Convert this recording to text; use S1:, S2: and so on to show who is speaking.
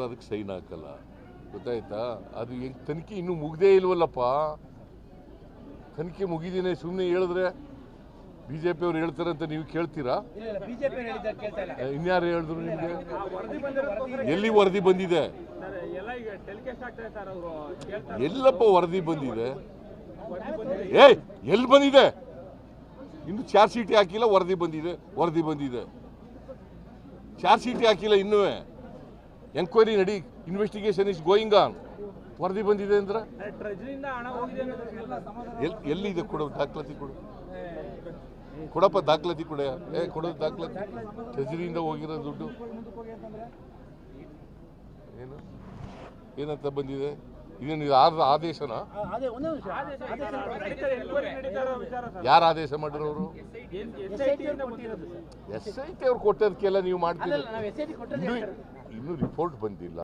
S1: ಕೂಡ ಅದಕ್ಕೆ ಸೈನ್ ಹಾಕಲ್ಲ. ಗೊತ್ತಾಯ್ತಾ? ಅದು ಹೆಂಗ್ ತನಿಖೆ ಇನ್ನೂ ಮುಗ್ದೇ ಇಲ್ವಲ್ಲಪ್ಪ? ತನಿಖೆ ಮುಗಿದಿನೇ ಸುಮ್ಮನೆ ಹೇಳಿದ್ರೆ ಬಿ ಜೆ ಪಿಯವ್ರು ಹೇಳ್ತಾರೆ ಅಂತ ನೀವು ಕೇಳ್ತೀರಾ? ಇನ್ಯಾರು ಹೇಳಿದ್ರು ನಿಮಗೆ? ಎಲ್ಲಿ ವರದಿ ಬಂದಿದೆ?
S2: ಸರ್ ಎಲ್ಲ ಈಗ ಟೆಲಿಕಾಸ್ಟ್ ಆಗ್ತಾ ಇದೆ ಸರ್ ಅವರು. ಕೇಳ್ತಾರೆ
S1: ಎಲ್ಲಪ್ಪ ವರದಿ ಬಂದಿದೆ? ಏಯ್ ಎಲ್ಲಿ ಬಂದಿದೆ? ಇನ್ನು ಚಾರ್ಜ್ ಶೀಟ್ ಹಾಕಿಲ್ಲ ವರದಿ ಬಂದಿದೆ ವರದಿ ಬಂದಿದೆ. ಚಾರ್ಜ್ ಶೀಟ್ ಹಾಕಿಲ್ಲ ಇನ್ನೂ ಎಂಕ್ವೈರಿ ನಡಿ ಇನ್ವೆಸ್ಟಿಗೇಷನ್ ಇಸ್ ಗೋಯಿಂಗ್ ಆನ್ ವರದಿ ಬಂದಿದೆ ಅಂದ್ರೆ? ಎಲ್ಲಿದೆ ಕೊಡು ದಾಖಲಾತಿ ಕೊಡು. ಕೊಡಪ್ಪ ದಾಖಲಾತಿ ಕೊಡ. ಏ ಕೊಡೋದು ದಾಖಲಾತಿ. ಟ್ರೆಜರಿಯಿಂದ ಹೋಗಿರೋ ದುಡ್ಡು. ಏನು? ಏನಂತ ಬಂದಿದೆ? ಇದೇನು ಇದು ಆದ ಆದೇಶನಾ? ಯಾರು ಆದೇಶ ಮಾಡಿರೋರು
S2: ಎಸ್ ಐ ಟಿ
S1: ಅವ್ರು ಕೊಟ್ಟದಕ್ಕೆಲ್ಲ ನೀವು ಮಾಡ್ತೀರಿ. ಇನ್ನೂ ರಿಪೋರ್ಟ್ ಬಂದಿಲ್ಲ.